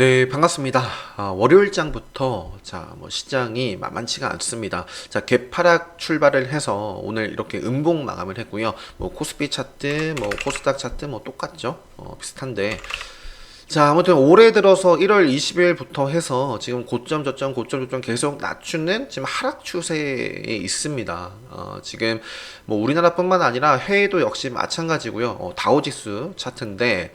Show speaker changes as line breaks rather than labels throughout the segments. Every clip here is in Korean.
네, 반갑습니다. 아, 월요일장부터 자, 뭐 시장이 만만치가 않습니다. 자, 개파락 출발을 해서 오늘 이렇게 음봉 마감을 했고요. 뭐 코스피 차트, 뭐 코스닥 차트 뭐 똑같죠? 어, 비슷한데 자, 아무튼 올해 들어서 1월 20일부터 해서 지금 고점 저점 고점 저점 계속 낮추는 지금 하락 추세에 있습니다. 어, 지금 뭐 우리나라뿐만 아니라 해외도 역시 마찬가지고요. 어, 다우지수 차트인데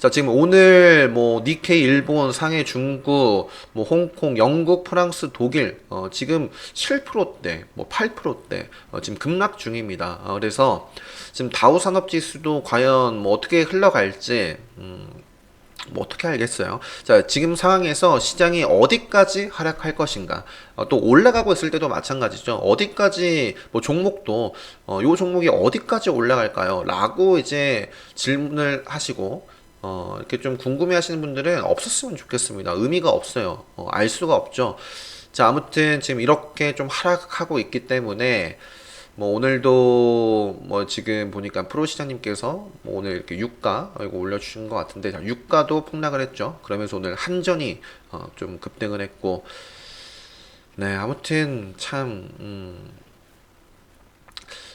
자, 지금 오늘 뭐 니케이 일본, 상해 중국, 뭐 홍콩, 영국, 프랑스, 독일 어, 지금 7%대, 뭐 8%대 어, 지금 급락 중입니다. 어, 그래서 지금 다우 산업 지수도 과연 뭐 어떻게 흘러갈지 음, 뭐 어떻게 알겠어요? 자, 지금 상황에서 시장이 어디까지 하락할 것인가? 어, 또 올라가고 있을 때도 마찬가지죠. 어디까지 뭐 종목도 어, 요 종목이 어디까지 올라갈까요? 라고 이제 질문을 하시고 어, 이렇게 좀 궁금해 하시는 분들은 없었으면 좋겠습니다. 의미가 없어요. 어, 알 수가 없죠. 자, 아무튼 지금 이렇게 좀 하락하고 있기 때문에 뭐 오늘도 뭐 지금 보니까 프로 시장님께서 뭐 오늘 이렇게 유가 이거 올려주신 것 같은데 자, 유가도 폭락을 했죠. 그러면서 오늘 한전이 어, 좀 급등을 했고 네 아무튼 참 음,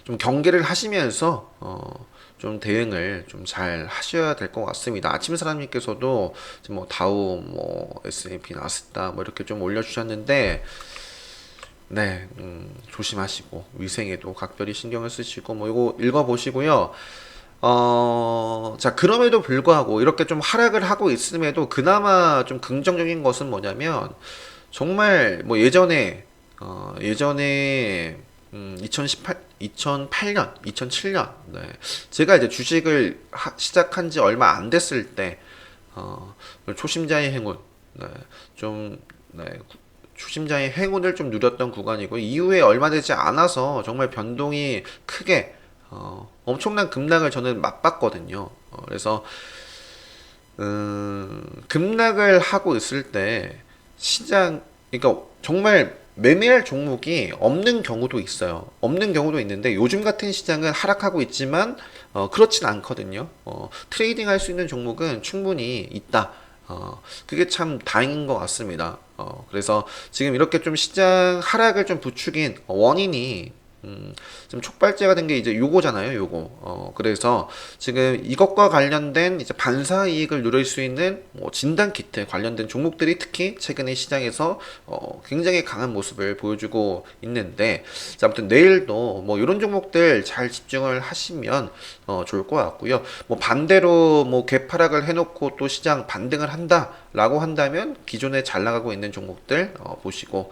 좀 경계를 하시면서 어, 좀 대응을 좀 잘 하셔야 될 것 같습니다. 아침 사람님께서도 뭐 다우, 뭐 S&P, 나스다 뭐 이렇게 좀 올려주셨는데 네, 음, 조심하시고 위생에도 각별히 신경을 쓰시고 뭐 이거 읽어보시고요. 어, 자 그럼에도 불구하고 이렇게 좀 하락을 하고 있음에도 그나마 좀 긍정적인 것은 뭐냐면 정말 뭐 예전에 어, 예전에 음, 2018, 2008년, 2007년, 네. 제가 이제 주식을 하, 시작한 지 얼마 안 됐을 때, 어, 초심자의 행운, 네. 좀, 네. 초심자의 행운을 좀 누렸던 구간이고, 이후에 얼마 되지 않아서 정말 변동이 크게, 어, 엄청난 급락을 저는 맛봤거든요. 어, 그래서, 음, 급락을 하고 있을 때, 시장, 그러니까 정말 매매할 종목이 없는 경우도 있어요. 없는 경우도 있는데 요즘 같은 시장은 하락하고 있지만 어, 그렇진 않거든요. 어, 트레이딩 할 수 있는 종목은 충분히 있다. 어, 그게 참 다행인 것 같습니다. 어, 그래서 지금 이렇게 좀 시장 하락을 좀 부추긴 원인이 음, 좀 촉발제가 된 게 이제 요거잖아요, 요거. 어, 그래서 지금 이것과 관련된 이제 반사 이익을 누릴 수 있는 뭐 진단 키트 관련된 종목들이 특히 최근에 시장에서 어, 굉장히 강한 모습을 보여주고 있는데, 자, 아무튼 내일도 뭐 이런 종목들 잘 집중을 하시면 어, 좋을 것 같고요. 뭐 반대로 뭐 개파락을 해놓고 또 시장 반등을 한다라고 한다면 기존에 잘 나가고 있는 종목들 어, 보시고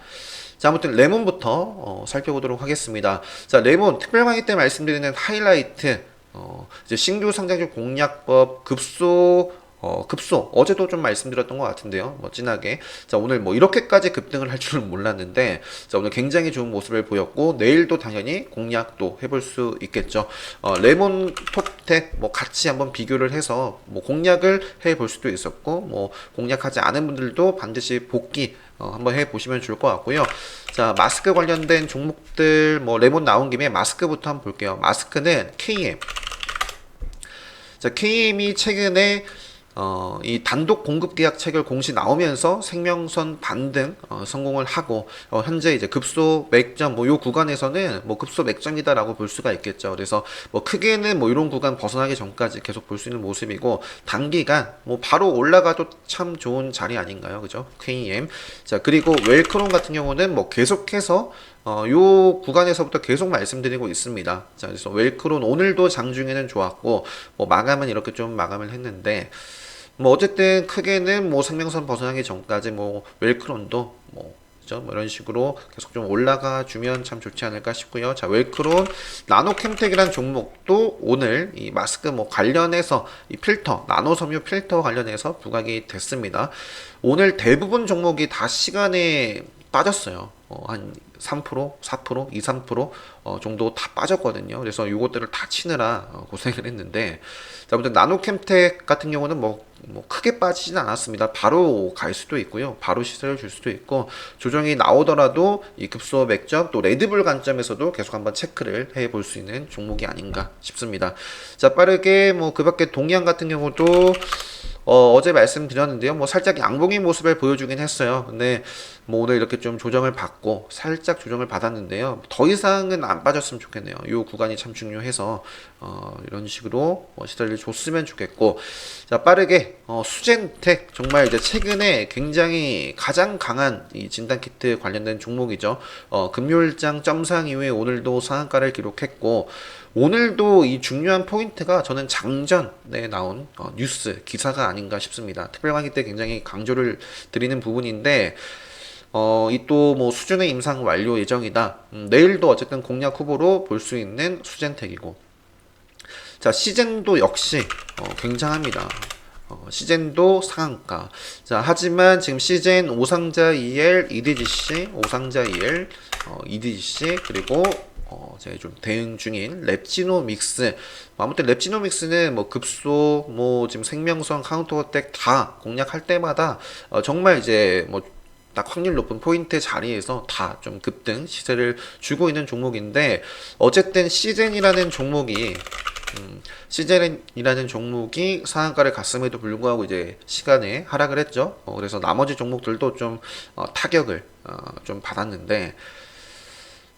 자, 아무튼 레몬부터 어, 살펴보도록 하겠습니다. 자, 레몬 특별 강의 때 말씀드리는 하이라이트 어, 이제 신규 상장주 공략법 급소 어, 급소 어제도 좀 말씀드렸던 것 같은데요. 뭐 진하게 자 오늘 뭐 이렇게까지 급등을 할 줄은 몰랐는데 자 오늘 굉장히 좋은 모습을 보였고 내일도 당연히 공략도 해볼 수 있겠죠. 어, 레몬 톱텍 뭐 같이 한번 비교를 해서 뭐 공략을 해볼 수도 있었고 뭐 공략하지 않은 분들도 반드시 복귀 어, 한번 해 보시면 좋을 것 같고요. 자 마스크 관련된 종목들 뭐 레몬 나온 김에 마스크부터 한번 볼게요. 마스크는 KM 자 KM이 최근에 어, 이 단독 공급 계약 체결 공시 나오면서 생명선 반등 어, 성공을 하고 어, 현재 이제 급소 맥점 뭐 요 구간에서는 뭐 급소 맥점이다라고 볼 수가 있겠죠. 그래서 뭐 크게는 뭐 이런 구간 벗어나기 전까지 계속 볼 수 있는 모습이고 단기간 뭐 바로 올라가도 참 좋은 자리 아닌가요, 그죠? KM 자 그리고 웰크론 같은 경우는 뭐 계속해서 어, 요 구간에서부터 계속 말씀드리고 있습니다. 자, 그래서 웰크론 오늘도 장중에는 좋았고, 뭐 마감은 이렇게 좀 마감을 했는데, 뭐 어쨌든 크게는 뭐 생명선 벗어나기 전까지 뭐 웰크론도 뭐 그죠? 뭐 이런 식으로 계속 좀 올라가 주면 참 좋지 않을까 싶고요. 자, 웰크론 나노캠텍이란 종목도 오늘 이 마스크 뭐 관련해서 이 필터, 나노 섬유 필터 관련해서 부각이 됐습니다. 오늘 대부분 종목이 다 시간에 빠졌어요. 어, 한 3%, 4%, 2, 3% 어, 정도 다 빠졌거든요. 그래서 이것들을 다 치느라 어, 고생을 했는데, 자, 아무튼 나노캠텍 같은 경우는 뭐, 뭐 크게 빠지진 않았습니다. 바로 갈 수도 있고요. 바로 시세를 줄 수도 있고, 조정이 나오더라도 이 급소 맥점 또 레드불 관점에서도 계속 한번 체크를 해 볼 수 있는 종목이 아닌가 싶습니다. 자, 빠르게 뭐 그 밖에 동양 같은 경우도 어, 어제 말씀드렸는데요. 뭐 살짝 양봉의 모습을 보여주긴 했어요. 근데 뭐 오늘 이렇게 좀 조정을 받고 살짝 조정을 받았는데요. 더 이상은 안 빠졌으면 좋겠네요. 이 구간이 참 중요해서 어, 이런 식으로 어, 시달리 줬으면 좋겠고 자 빠르게 어, 수젠텍 정말 이제 최근에 굉장히 가장 강한 이 진단 키트 관련된 종목이죠. 어, 금요일장 점상 이후에 오늘도 상한가를 기록했고 오늘도 이 중요한 포인트가 저는 장전에 나온 어, 뉴스 기사가 아닌가 싶습니다. 특별강의 때 굉장히 강조를 드리는 부분인데 어, 이 또 뭐 수준의 임상 완료 예정이다. 음, 내일도 어쨌든 공략 후보로 볼 수 있는 수젠텍이고. 자, 시젠도 역시 어, 굉장합니다. 어, 시젠도 상한가. 자, 하지만 지금 시젠 오상자 EL, EDGC, 오상자 EL, 어, EDGC 그리고 어, 제가 좀 대응 중인 랩지노믹스. 아무튼 랩지노믹스는 뭐 급소, 뭐 지금 생명성, 카운터 어택 다 공략할 때마다 어, 정말 이제 뭐 딱 확률 높은 포인트 자리에서 다 좀 급등 시세를 주고 있는 종목인데 어쨌든 시즌이라는 종목이 음, 시즌이라는 종목이 상한가를 갔음에도 불구하고 이제 시간에 하락을 했죠. 어, 그래서 나머지 종목들도 좀 어, 타격을 어, 좀 받았는데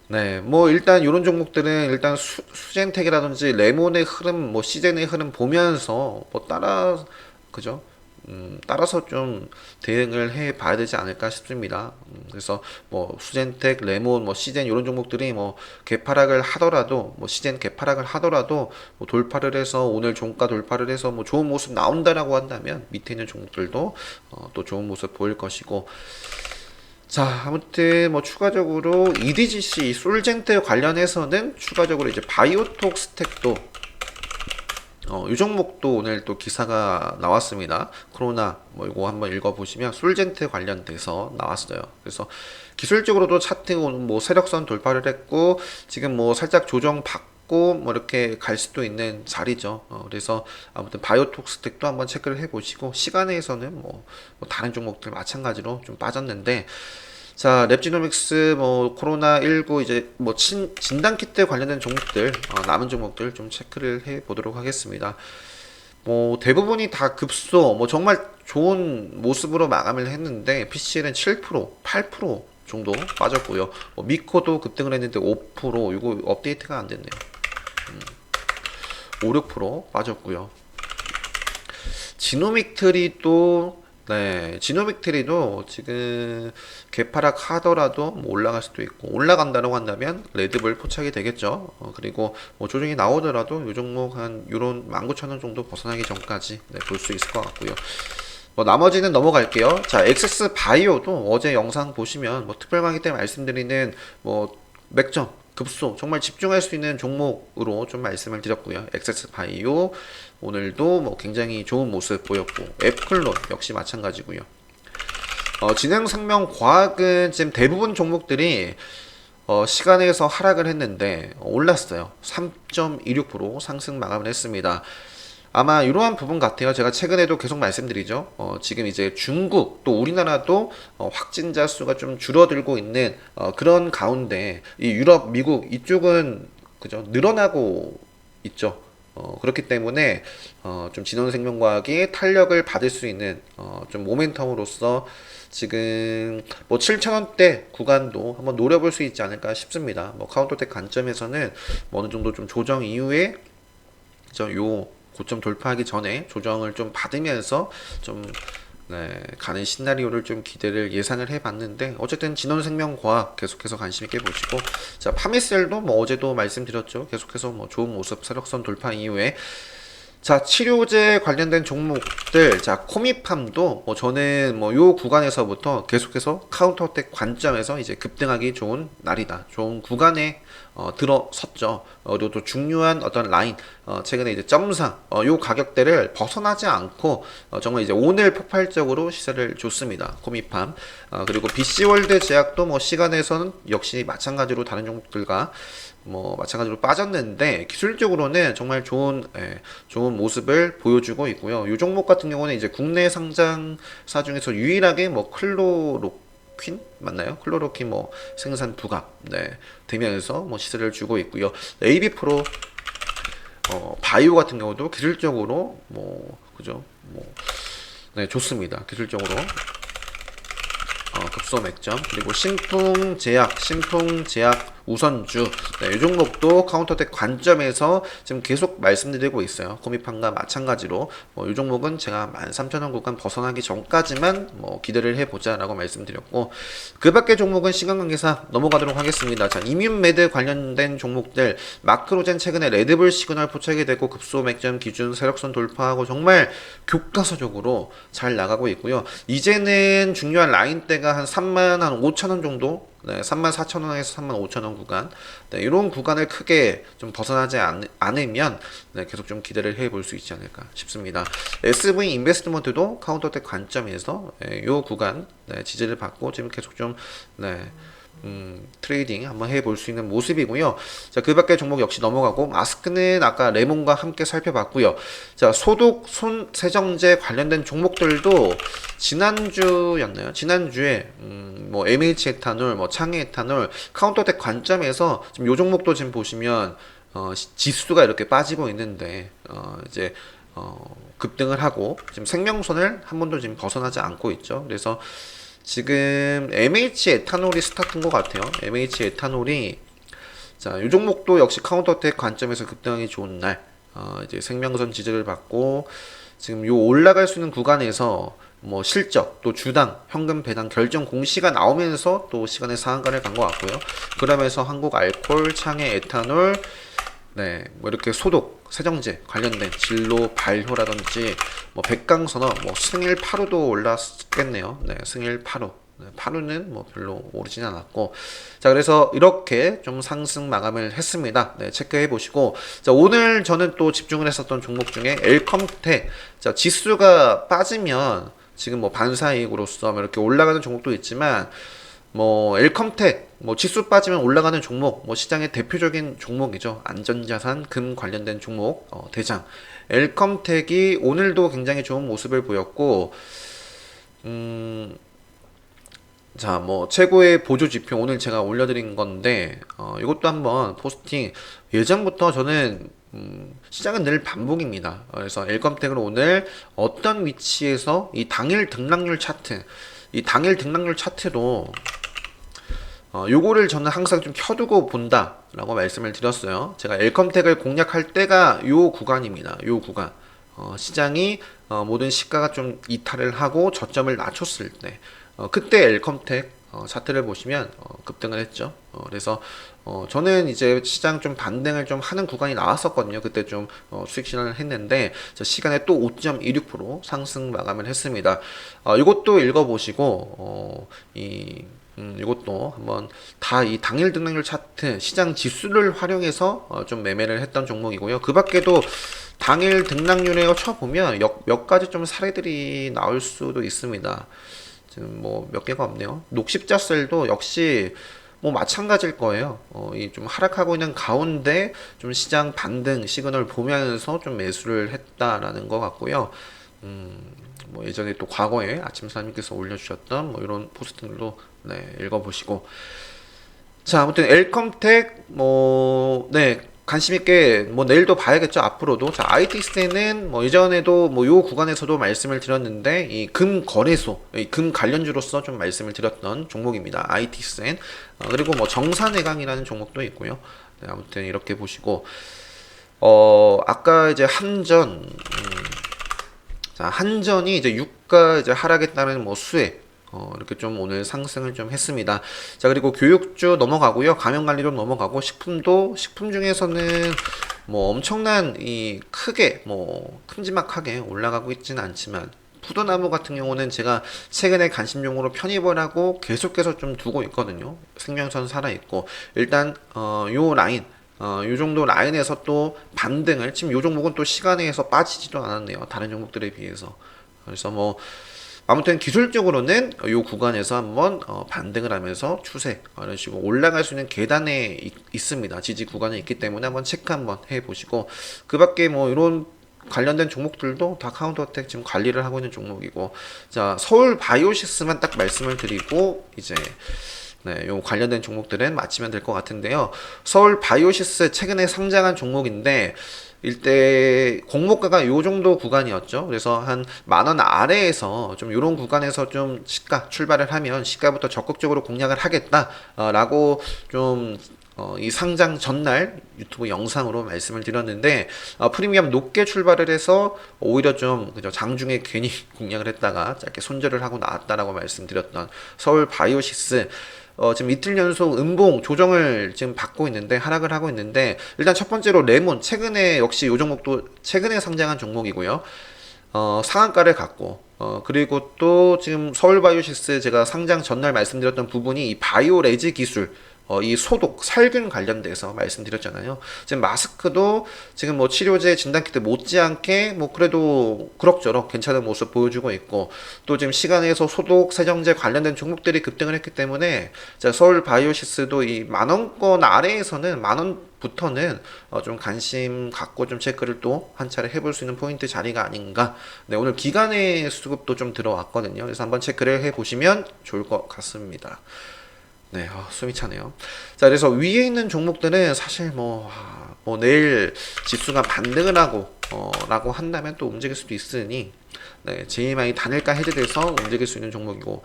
네, 뭐 일단 이런 종목들은 일단 수, 수젠텍이라든지 레몬의 흐름, 뭐 시젠의 흐름 보면서 뭐 따라 그죠? 음, 따라서 좀 대응을 해 봐야 되지 않을까 싶습니다. 음, 그래서 뭐 수젠텍, 레몬, 뭐 시젠 이런 종목들이 뭐 개파락을 하더라도 뭐 시젠 개파락을 하더라도 뭐 돌파를 해서 오늘 종가 돌파를 해서 뭐 좋은 모습 나온다라고 한다면 밑에 있는 종목들도 어, 또 좋은 모습 보일 것이고 자, 아무튼 뭐 추가적으로 EDGC 솔젠테 관련해서는 추가적으로 이제 바이오톡 스택도 어, 이 종목도 오늘 또 기사가 나왔습니다. 코로나 뭐 이거 한번 읽어보시면 솔젠테 관련돼서 나왔어요. 그래서 기술적으로도 차트 뭐 세력선 돌파를 했고 지금 뭐 살짝 조정 받고 뭐 이렇게 갈 수도 있는 자리죠. 어, 그래서 아무튼 바이오톡 스택도 한번 체크를 해보시고 시간에서는 뭐, 뭐 다른 종목들 마찬가지로 좀 빠졌는데 자, 랩지노믹스 뭐 코로나 19 이제 뭐 친, 진단 키트 관련된 종목들 어, 남은 종목들 좀 체크를 해 보도록 하겠습니다. 뭐 대부분이 다 급소 뭐 정말 좋은 모습으로 마감을 했는데 PCL은 7% 8% 정도 빠졌고요. 뭐 미코도 급등을 했는데 5% 이거 업데이트가 안 됐네요. 음, 5, 6% 빠졌고요. 지노믹 트리 또 네, 지노믹 트리도 지금 개파락 하더라도 뭐 올라갈 수도 있고 올라간다고 한다면 레드불 포착이 되겠죠. 어, 그리고 뭐 조정이 나오더라도 요 종목 한 요런 19,000원 정도 벗어나기 전까지 네, 볼 수 있을 것 같고요. 뭐 나머지는 넘어갈게요. 자, 엑세스 바이오도 어제 영상 보시면 뭐 특별 강의 때 말씀드리는 뭐 맥점 급소 정말 집중할 수 있는 종목으로 좀 말씀을 드렸고요. 엑세스 바이오 오늘도 뭐 굉장히 좋은 모습 보였고 앱클론 역시 마찬가지고요. 어, 진행생명 과학은 지금 대부분 종목들이 어, 시간에서 하락을 했는데 어, 올랐어요. 3.26% 상승 마감을 했습니다. 아마 이러한 부분 같아요. 제가 최근에도 계속 말씀드리죠. 어, 지금 이제 중국 또 우리나라도 어, 확진자 수가 좀 줄어들고 있는 어, 그런 가운데 이 유럽, 미국 이쪽은 그죠 늘어나고 있죠. 어, 그렇기 때문에 어, 좀 진원생명과학이 탄력을 받을 수 있는 어, 좀 모멘텀으로서 지금 뭐 7,000원대 구간도 한번 노려볼 수 있지 않을까 싶습니다. 뭐 카운터텍 관점에서는 뭐 어느 정도 좀 조정 이후에 저요 고점 돌파하기 전에 조정을 좀 받으면서 좀 네, 가는 시나리오를 좀 기대를 예상을 해봤는데 어쨌든 진원생명과학 계속해서 관심 있게 보시고 자 파미셀도 뭐 어제도 말씀드렸죠. 계속해서 뭐 좋은 모습 세력선 돌파 이후에. 자, 치료제 관련된 종목들, 자, 코미팜도 뭐 저는 뭐 요 구간에서부터 계속해서 카운터텍 관점에서 이제 급등하기 좋은 날이다. 좋은 구간에 어, 들어섰죠. 어, 그리고 또 중요한 어떤 라인, 어, 최근에 이제 점상, 어, 요 가격대를 벗어나지 않고, 어, 정말 이제 오늘 폭발적으로 시세를 줬습니다. 코미팜. 어, 그리고 BC월드 제약도 뭐 시간에서는 역시 마찬가지로 다른 종목들과 뭐 마찬가지로 빠졌는데 기술적으로는 정말 좋은 예, 좋은 모습을 보여주고 있고요. 이 종목 같은 경우는 이제 국내 상장사 중에서 유일하게 뭐 클로로 퀸 맞나요? 클로로퀸 뭐 생산 부각 네 되면서 뭐 시세를 주고 있고요. AB 프로 어, 바이오 같은 경우도 기술적으로 뭐 그죠 뭐 네, 좋습니다. 기술적으로. 어, 급소 맥점 그리고 신풍 제약, 신풍 제약 우선주 네, 이 종목도 카운터텍 관점에서 지금 계속 말씀드리고 있어요. 코미판과 마찬가지로 뭐, 이 종목은 제가 13,000원 구간 벗어나기 전까지만 뭐 기대를 해보자라고 말씀드렸고 그 밖의 종목은 시간 관계상 넘어가도록 하겠습니다. 자, 이뮨메드 관련된 종목들 마크로젠 최근에 레드불 시그널 포착이 되고 급소 맥점 기준 세력선 돌파하고 정말 교과서적으로 잘 나가고 있고요. 이제는 중요한 라인대가 한 3만 한 5천 원 정도 네, 3만 4천 원에서 3만 5천 원 구간 네, 이런 구간을 크게 좀 벗어나지 않, 않으면 네, 계속 좀 기대를 해볼 수 있지 않을까 싶습니다. SV 인베스트먼트도 카운터텍 관점에서 네, 이 구간 네, 지지를 받고 지금 계속 좀 네, 음, 트레이딩 한번 해볼 수 있는 모습이고요. 자, 그 밖에 종목 역시 넘어가고, 마스크는 아까 레몬과 함께 살펴봤고요. 자, 소독, 손 세정제 관련된 종목들도 지난주였나요? 지난주에, 음, 뭐, MH 에탄올, 뭐, 창의 에탄올, 카운터텍 관점에서 지금 요 종목도 지금 보시면, 어, 시- 지수가 이렇게 빠지고 있는데, 어, 이제, 어, 급등을 하고, 지금 생명선을 한 번도 지금 벗어나지 않고 있죠. 그래서, 지금 MH 에탄올이 스타트인 것 같아요. MH 에탄올이 자, 이 종목도 역시 카운터텍 관점에서 급등하기 좋은 날, 어, 이제 생명선 지지를 받고 지금 요 올라갈 수 있는 구간에서 뭐 실적 또 주당 현금 배당 결정 공시가 나오면서 또 시간의 상한가를 간 것 같고요. 그러면서 한국 알콜, 창의 에탄올, 네, 뭐 이렇게 소독, 세정제 관련된 진로 발효라든지 뭐 백강선어, 뭐 승일 8호도 올랐겠네요. 네, 승일 8호. 네, 8호는 뭐 별로 오르진 않았고 자 그래서 이렇게 좀 상승 마감을 했습니다. 네, 체크해 보시고 자 오늘 저는 또 집중을 했었던 종목 중에 엘컴텍 자 지수가 빠지면 지금 뭐 반사이익으로서 뭐 이렇게 올라가는 종목도 있지만 뭐 엘컴텍 뭐 지수 빠지면 올라가는 종목 뭐 시장의 대표적인 종목이죠. 안전자산 금 관련된 종목 어, 대장. 엘컴텍이 오늘도 굉장히 좋은 모습을 보였고 음, 자, 뭐 최고의 보조 지표 오늘 제가 올려드린 건데 어, 이것도 한번 포스팅. 예전부터 저는 음, 시장은 늘 반복입니다. 그래서 엘컴텍을 오늘 어떤 위치에서 이 당일 등락률 차트, 이 당일 등락률 차트로 어, 요거를 저는 항상 좀 켜두고 본다라고 말씀을 드렸어요. 제가 엘컴텍을 공략할 때가 요 구간입니다. 요 구간. 어, 시장이 어, 모든 시가가 좀 이탈을 하고 저점을 낮췄을 때 어, 그때 엘컴텍 어, 차트를 보시면 어, 급등을 했죠. 어, 그래서 어, 저는 이제 시장 좀 반등을 좀 하는 구간이 나왔었거든요. 그때 좀 어, 수익 실현을 했는데 저 시간에 또 5.26% 상승 마감을 했습니다. 어, 이것도 읽어보시고 어, 이 음, 이것도 한번 다 이 당일 등락률 차트 시장 지수를 활용해서 어, 좀 매매를 했던 종목이고요. 그 밖에도 당일 등락률에 쳐보면 역- 몇 가지 좀 사례들이 나올 수도 있습니다. 지금 뭐 몇 개가 없네요. 녹십자셀도 역시 뭐 마찬가지일 거예요. 어, 이 좀 하락하고 있는 가운데 좀 시장 반등 시그널 보면서 좀 매수를 했다라는 것 같고요. 음, 뭐 예전에 또 과거에 아침 사장님께서 올려주셨던 뭐 이런 포스팅들도 네, 읽어보시고. 자 아무튼 엘컴텍 뭐 네 관심 있게 뭐 내일도 봐야겠죠 앞으로도. 자 IT스는 뭐 이전에도 뭐 요 구간에서도 말씀을 드렸는데 이 금 거래소 이 금 관련주로서 좀 말씀을 드렸던 종목입니다 IT스는 어, 그리고 뭐 정산해강이라는 종목도 있고요. 네, 아무튼 이렇게 보시고. 어 아까 이제 한전 음, 자, 한전이 이제 유가 이제 하락에 따른 뭐 수혜 어, 이렇게 좀 오늘 상승을 좀 했습니다. 자, 그리고 교육주 넘어가고요. 가면관리로 넘어가고 식품도 식품 중에서는 뭐 엄청난 이 크게 뭐 큼지막하게 올라가고 있지는 않지만 푸드나무 같은 경우는 제가 최근에 관심종으로 편입을 하고 계속해서 좀 두고 있거든요. 생명선 살아 있고 일단 어, 요 라인 어, 요 정도 라인에서 또 반등을 지금 요 종목은 또 시간에서 빠지지도 않았네요. 다른 종목들에 비해서. 그래서 뭐 아무튼 기술적으로는 요 구간에서 한번 어, 반등을 하면서 추세 어, 이런 식으로 올라갈 수 있는 계단에 있, 있습니다. 지지 구간에 있기 때문에 한번 체크 한번 해 보시고 그 밖에 뭐 이런 관련된 종목들도 다 카운터 어택 지금 관리를 하고 있는 종목이고 자 서울 바이오시스만 딱 말씀을 드리고 이제 네, 요 관련된 종목들은 마치면 될 것 같은데요. 서울 바이오시스 최근에 상장한 종목인데 일대 공모가가 요 정도 구간이었죠. 그래서 한 만 원 아래에서 좀 요런 구간에서 좀 시가 출발을 하면 시가부터 적극적으로 공략을 하겠다라고 좀 어, 이 상장 전날 유튜브 영상으로 말씀을 드렸는데 어, 프리미엄 높게 출발을 해서 오히려 좀 그죠 장중에 괜히 공략을 했다가 짧게 손절을 하고 나왔다라고 말씀드렸던 서울 바이오시스 어, 지금 이틀 연속 음봉 조정을 지금 받고 있는데 하락을 하고 있는데 일단 첫 번째로 레몬 최근에 역시 요 종목도 최근에 상장한 종목이고요. 어, 상한가를 갖고 어, 그리고 또 지금 서울바이오시스 제가 상장 전날 말씀드렸던 부분이 이 바이오레지 기술 어, 이 소독, 살균 관련돼서 말씀드렸잖아요. 지금 마스크도 지금 뭐 치료제 진단키트 못지않게 뭐 그래도 그럭저럭 괜찮은 모습 보여주고 있고 또 지금 시간에서 소독, 세정제 관련된 종목들이 급등을 했기 때문에 자, 서울 바이오시스도 이 만원권 아래에서는 만원 부터는 어, 좀 관심 갖고 좀 체크를 또 한 차례 해볼 수 있는 포인트 자리가 아닌가. 네, 오늘 기간의 수급도 좀 들어왔거든요. 그래서 한번 체크를 해보시면 좋을 것 같습니다. 네, 아, 숨이 차네요. 자, 그래서 위에 있는 종목들은 사실 뭐, 아, 뭐 내일 지수가 반등을 하고, 어, 라고 한다면 또 움직일 수도 있으니, 네, 제일 단일가 해제돼서 움직일 수 있는 종목이고,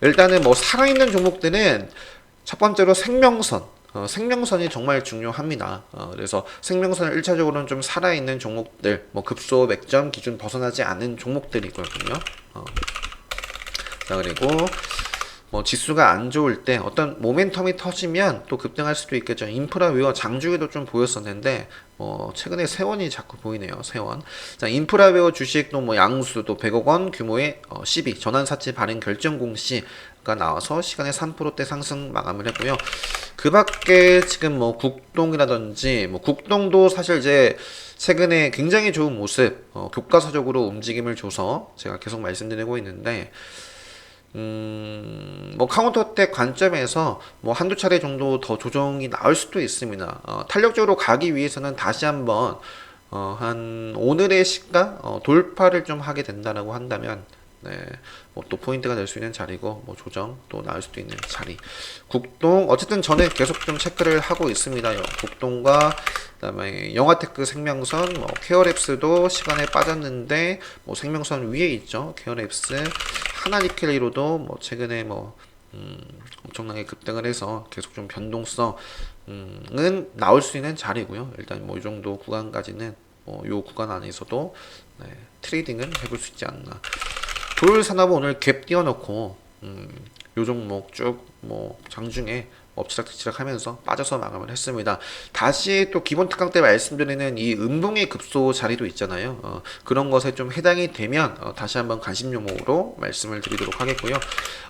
일단은 뭐 살아있는 종목들은 첫 번째로 생명선, 어, 생명선이 정말 중요합니다. 어, 그래서 생명선을 1차적으로는 좀 살아있는 종목들, 뭐 급소 맥점 기준 벗어나지 않은 종목들이거든요. 어. 자, 그리고 뭐 지수가 안 좋을 때 어떤 모멘텀이 터지면 또 급등할 수도 있겠죠. 인프라 웨어 장중에도 좀 보였었는데 뭐 최근에 세원이 자꾸 보이네요. 세원. 자, 인프라 웨어 주식도 뭐 양수 도 100억 원 규모의 어, 12 전환 사채 발행 결정 공시 가 나와서 시간에 3%대 상승 마감을 했고요. 그 밖에 지금 뭐 국동이라든지 뭐 국동도 사실 이제 최근에 굉장히 좋은 모습 어, 교과서적으로 움직임을 줘서 제가 계속 말씀드리고 있는데 음, 뭐 카운터텍 관점에서 뭐 한두 차례 정도 더 조정이 나올 수도 있습니다. 어, 탄력적으로 가기 위해서는 다시 한번 어, 한 오늘의 시가 어, 돌파를 좀 하게 된다라고 한다면 네, 뭐 또 포인트가 될 수 있는 자리고 뭐 조정 또 나올 수도 있는 자리. 국동 어쨌든 저는 계속 좀 체크를 하고 있습니다. 국동과 그다음에 영화테크 생명선, 뭐 케어랩스도 시간에 빠졌는데 뭐 생명선 위에 있죠. 케어랩스 하나니켈리로도 뭐 최근에 뭐 음, 엄청나게 급등을 해서 계속 좀 변동성은 나올 수 있는 자리고요. 일단 뭐 이 정도 구간까지는 뭐 요 구간 안에서도 네, 트레이딩은 해볼 수 있지 않나. 돌 산업은 오늘 갭 띄워놓고 음, 요 종목 쭉 뭐 장중에 엎치락뒤치락 하면서 빠져서 마감을 했습니다. 다시 또 기본 특강 때 말씀드리는 이 음봉의 급소 자리도 있잖아요. 어, 그런 것에 좀 해당이 되면 어, 다시 한번 관심 종목으로 말씀을 드리도록 하겠고요.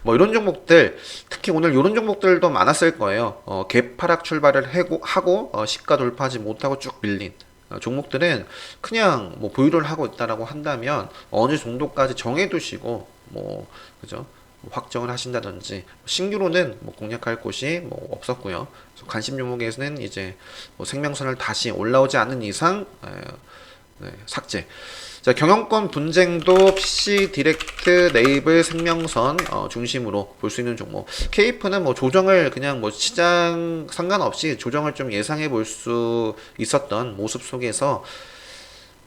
뭐 이런 종목들 특히 오늘 이런 종목들도 많았을 거예요. 어, 갭하락 출발을 하고, 하고 어, 시가 돌파하지 못하고 쭉 밀린 어, 종목들은 그냥 뭐 보유를 하고 있다라고 한다면 어느 정도까지 정해두시고 뭐 그죠 확정을 하신다든지 신규로는 뭐 공략할 곳이 뭐 없었고요. 관심 종목에서는 이제 뭐 생명선을 다시 올라오지 않는 이상 에, 네, 삭제. 자, 경영권 분쟁도 PC 디렉트 네이블 생명선 어, 중심으로 볼 수 있는 종목. 케이프는 뭐 조정을 그냥 뭐 시장 상관없이 조정을 좀 예상해 볼 수 있었던 모습 속에서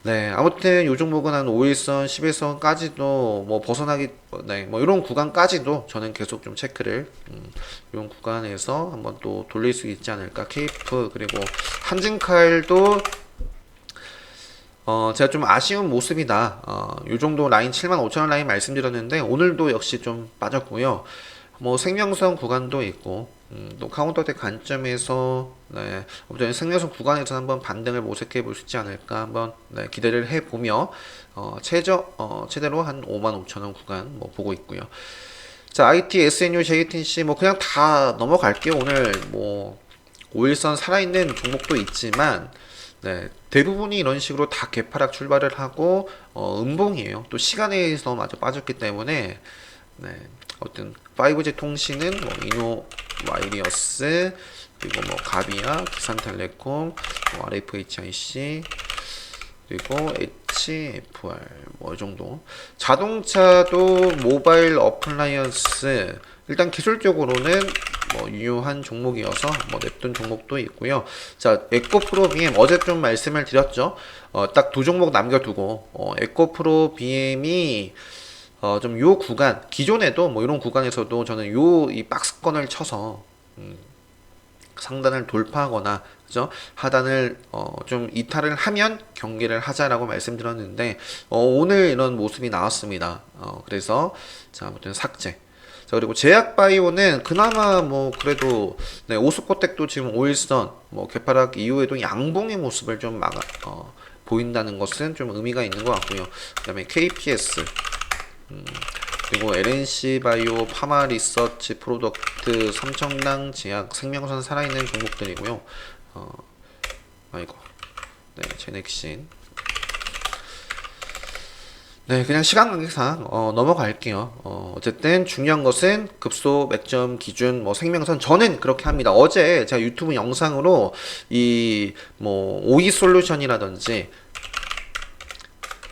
네, 아무튼 요 종목은 한 5일선, 10일선까지도 뭐 벗어나기, 네, 뭐 이런 구간까지도 저는 계속 좀 체크를, 음, 이런 구간에서 한번 또 돌릴 수 있지 않을까. 케이프, 그리고 한진칼도, 어, 제가 좀 아쉬운 모습이다. 어, 요 정도 라인 75,000원 라인 말씀드렸는데, 오늘도 역시 좀 빠졌고요. 뭐 생명선 구간도 있고, 음, 또 카운터대 관점에서 네, 아무튼 생명선 구간에서 한번 반등을 모색해 볼 수 있지 않을까 한번 네, 기대를 해 보며 어, 최저 어, 최대로 한 5만 5천 원 구간 뭐 보고 있고요. 자, IT, SNU, JTC 뭐 그냥 다 넘어갈게요. 오늘 뭐 5일선 살아있는 종목도 있지만 네, 대부분이 이런 식으로 다 개파락 출발을 하고 어, 음봉이에요. 또 시간에서 마저 빠졌기 때문에 네, 어떤 5G 통신은 뭐 이노 와이리어스 그리고 뭐 가비아, 기산텔레콤, 뭐 RFHIC 그리고 HFR 뭐 이 정도 자동차도 모바일 어플라이언스 일단 기술적으로는 뭐 유효한 종목이어서 뭐 냅둔 종목도 있고요. 자, 에코 프로 BM 어제 좀 말씀을 드렸죠. 어, 딱 두 종목 남겨두고 어, 에코 프로 BM이 어, 좀 요 구간 기존에도 뭐 이런 구간에서도 저는 요 이 박스권을 쳐서 음, 상단을 돌파하거나 그죠 하단을 어, 좀 이탈을 하면 경기를 하자라고 말씀드렸는데 어, 오늘 이런 모습이 나왔습니다. 어, 그래서 자 아무튼 삭제. 자 그리고 제약바이오는 그나마 뭐 그래도 네, 오스코텍도 지금 5일선 뭐 개파락 이후에도 양봉의 모습을 좀 막아 어, 보인다는 것은 좀 의미가 있는 것 같고요. 그다음에 KPS 음, 그리고 LNC 바이오, 파마 리서치 프로덕트, 삼청당 제약, 생명선 살아있는 종목들이고요. 어, 아이고, 네, 제넥신. 네, 그냥 시간 관계상 어, 넘어갈게요. 어, 어쨌든 중요한 것은 급소 맥점 기준 뭐 생명선 저는 그렇게 합니다. 어제 제가 유튜브 영상으로 이 뭐 오이 솔루션이라든지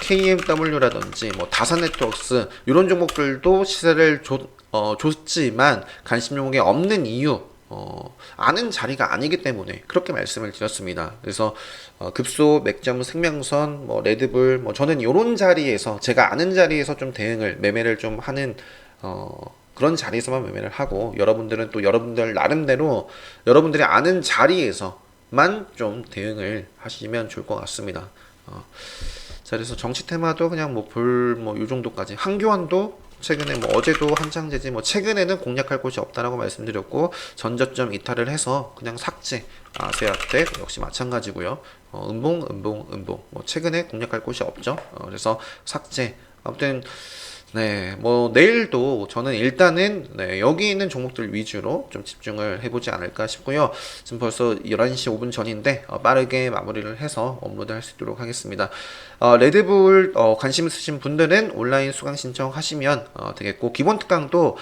KMW라든지 뭐 다산 네트워크스 이런 종목들도 시세를 줬, 어, 줬지만 관심 종목에 없는 이유 어, 아는 자리가 아니기 때문에 그렇게 말씀을 드렸습니다. 그래서 어, 급소, 맥점, 생명선, 뭐 레드불, 뭐 저는 이런 자리에서 제가 아는 자리에서 좀 대응을 매매를 좀 하는 어, 그런 자리에서만 매매를 하고 여러분들은 또 여러분들 나름대로 여러분들이 아는 자리에서만 좀 대응을 하시면 좋을 것 같습니다. 어, 자 그래서 정치 테마도 그냥 뭐 볼 뭐 요 정도까지. 한교환도 최근에 뭐 어제도 한창 제지 뭐 최근에는 공략할 곳이 없다라고 말씀드렸고 전저점 이탈을 해서 그냥 삭제. 아세아텍 역시 마찬가지고요. 어, 음봉 음봉 음봉. 뭐 최근에 공략할 곳이 없죠. 어, 그래서 삭제. 아무튼 네, 뭐 내일도 저는 일단은 네, 여기 있는 종목들 위주로 좀 집중을 해보지 않을까 싶고요. 지금 벌써 11시 5분 전인데 어, 빠르게 마무리를 해서 업로드 할 수 있도록 하겠습니다. 어, 레드불 어, 관심 있으신 분들은 온라인 수강 신청하시면 어, 되겠고 기본 특강도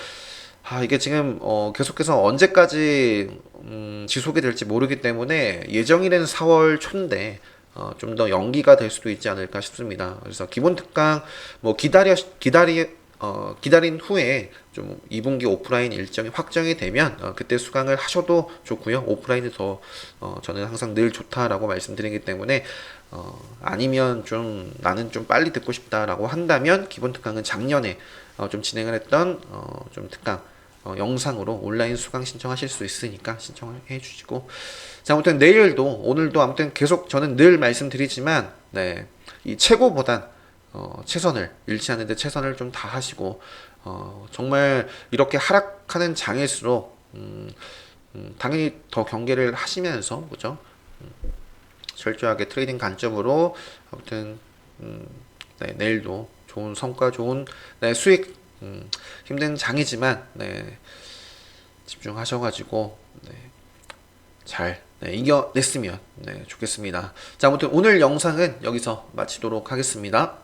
아, 이게 지금 어, 계속해서 언제까지 음, 지속이 될지 모르기 때문에 예정일은 4월 초인데 어, 좀 더 연기가 될 수도 있지 않을까 싶습니다. 그래서 기본 특강 뭐 기다려 기다리 어, 기다린 후에 좀 2분기 오프라인 일정이 확정이 되면 어, 그때 수강을 하셔도 좋고요. 오프라인이 더 어, 저는 항상 늘 좋다라고 말씀드리기 때문에 어, 아니면 좀 나는 좀 빨리 듣고 싶다라고 한다면 기본 특강은 작년에 어, 좀 진행을 했던 어, 좀 특강 어, 영상으로 온라인 수강 신청하실 수 있으니까 신청해 주시고. 자 아무튼 내일도 오늘도 아무튼 계속 저는 늘 말씀드리지만 네, 이 최고보단 어, 최선을 잃지 않는데 최선을 좀 다하시고 어, 정말 이렇게 하락하는 장일수록 음, 음, 당연히 더 경계를 하시면서 그죠? 음, 철저하게 트레이딩 관점으로 아무튼 음, 네, 내일도 좋은 성과 좋은 네, 수익 음, 힘든 장이지만 네, 집중하셔가지고 네, 잘 네, 이겨냈으면 네, 좋겠습니다. 자 아무튼 오늘 영상은 여기서 마치도록 하겠습니다.